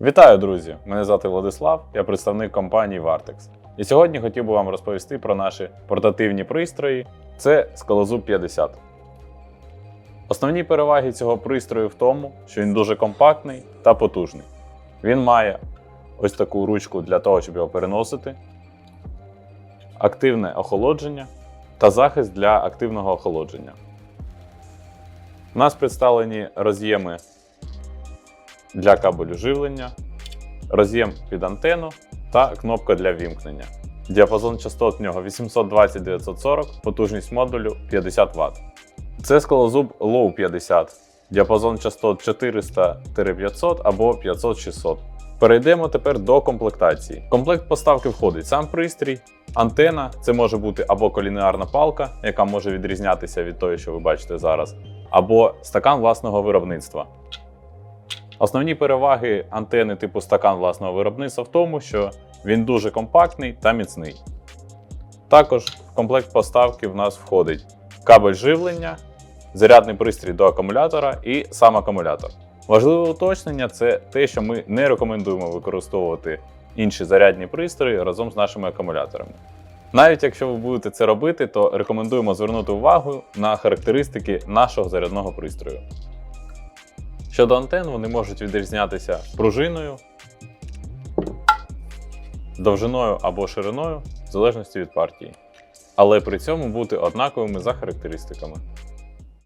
Вітаю, друзі! Мене звати Владислав, я представник компанії Vartex. І сьогодні хотів би вам розповісти про наші портативні пристрої. Це Скалозуб 50. Основні переваги цього пристрою в тому, що він дуже компактний та потужний. Він має ось таку ручку для того, щоб його переносити, активне охолодження та захист для активного охолодження. У нас представлені роз'єми для кабелю живлення, роз'єм під антенну та кнопка для вімкнення. Діапазон частот в нього 820-940, потужність модулю 50 Вт. Це скалозуб Low 50, діапазон частот 400-500 або 500-600. Перейдемо тепер до комплектації. Комплект поставки входить сам пристрій, антена це може бути або колінеарна палка, яка може відрізнятися від тої, що ви бачите зараз, або стакан власного виробництва. Основні переваги антени типу стакан власного виробництва в тому, що він дуже компактний та міцний. Також в комплект поставки в нас входить кабель живлення, зарядний пристрій до акумулятора і сам акумулятор. Важливе уточнення це те, що ми не рекомендуємо використовувати інші зарядні пристрої разом з нашими акумуляторами. Навіть якщо ви будете це робити, то рекомендуємо звернути увагу на характеристики нашого зарядного пристрою. Щодо антен, вони можуть відрізнятися пружиною, довжиною або шириною, в залежності від партії, але при цьому бути однаковими за характеристиками.